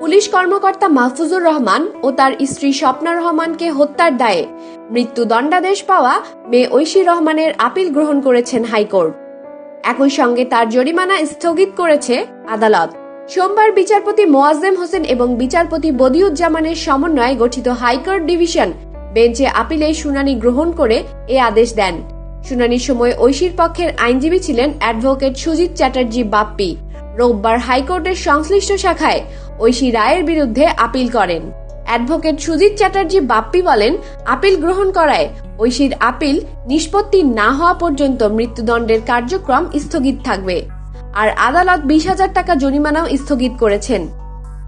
Police কর্মকর্তা মাহফুজুর রহমান ও তার স্ত্রী স্বপ্না রহমানকে হত্যার দায়ে মৃত্যুদণ্ডাদেশ পাওয়া মেয়ে ঐশী রহমানের আপিল গ্রহণ করেছেন হাইকোর্ট। একই সঙ্গে তার জরিমানা স্থগিত করেছে আদালত। সোমবার বিচারপতি মোয়াজ্জেম হোসেন এবং বিচারপতি বদিউজ্জামানের সমন্বয়ে গঠিত হাইকোর্ট ডিভিশন বেঞ্চে আপিলে শুনানি গ্রহণ করে এ আদেশ দেন। শুনানির সময় ঐশীর পক্ষের আইনজীবী ছিলেন অ্যাডভোকেট সুজিত চ্যাটার্জি বাপ্পি। রোববার হাইকোর্টের সংশ্লিষ্ট শাখায় ঐশী রায়ের বিরুদ্ধে আপিল করেন। অ্যাডভোকেট সুজিত চ্যাটার্জি বাপ্পি বলেন, আপিল গ্রহণ করায় ঐশীর আপিল নিষ্পত্তি না হওয়া পর্যন্ত মৃত্যুদণ্ডের কার্যক্রম স্থগিত থাকবে। আর আদালত বিশ হাজার টাকা জরিমানাও স্থগিত করেছেন।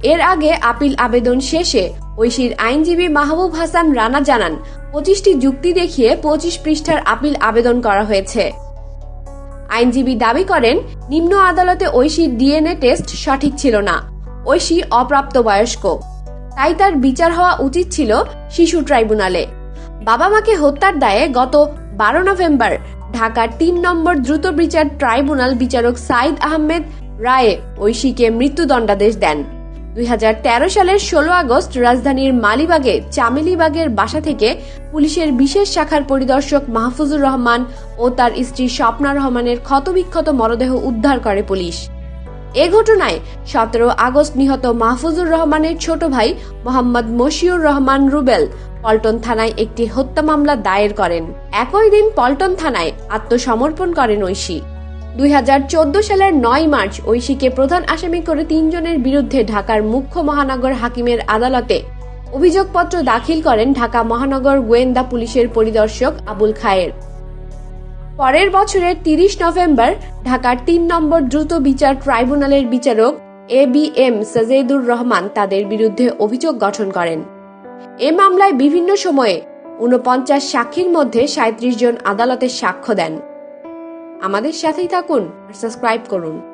এর আগে আপিল আবেদন শেষে ঐশীর আইনজীবী মাহবুব হাসান রানা জানান, পঁচিশটি যুক্তি দেখিয়ে পঁচিশ পৃষ্ঠার আপিল আবেদন করা হয়েছে। আইনজীবী দাবি করেন, নিম্ন আদালতে ঐশীর ডিএনএ টেস্ট সঠিক ছিল না। ঐশী অপ্রাপ্তবয়স্ক। তাই তার বিচার হওয়া উচিত ছিল শিশু ট্রাইব্যুনালে। বাবা মাকে হত্যার দায়ে গত বারো নভেম্বর ঢাকার তিন নম্বর দ্রুত বিচার ট্রাইব্যুনাল বিচারক সাইদ আহমেদ রায়ে ঐশীকে মৃত্যুদণ্ডাদেশ দেন। দুই হাজার তেরো সালের ষোলো আগস্ট রাজধানীর মালিবাগে চামেলিবাগের বাসা থেকে পুলিশের বিশেষ শাখার পরিদর্শক মাহফুজুর রহমান ও তার স্ত্রী স্বপ্না রহমানের ক্ষতবিক্ষত মরদেহ উদ্ধার করে পুলিশ। এ ঘটনায় সতেরো আগস্ট নিহত মাহফুজুর রহমানের ছোট ভাই মোহাম্মদ মশিউর রহমান রুবেল পল্টন থানায় একটি হত্যা মামলা দায়ের করেন। একই দিন পল্টন থানায় আত্মসমর্পণ করেন ঐশী। দুই হাজার চোদ্দ সালের নয় মার্চ ঐশীকে প্রধান আসামি করে তিনজনের বিরুদ্ধে ঢাকার মুখ্য মহানগর হাকিমের আদালতে অভিযোগপত্র দাখিল করেন ঢাকা মহানগর গোয়েন্দা পুলিশের পরিদর্শক আবুল খায়ের। পরের বছরের তিরিশ নভেম্বর ঢাকার তিন নম্বর দ্রুত বিচার ট্রাইব্যুনালের বিচারক A B M Sajedur Rahman তাদের বিরুদ্ধে অভিযোগ গঠন করেন। এ মামলায় বিভিন্ন সময়ে উনপঞ্চাশ সাক্ষীর মধ্যে সাঁত্রিশ জন আদালতে সাক্ষ্য দেন। আমাদের সাথেই থাকুন আর সাবস্ক্রাইব করুন।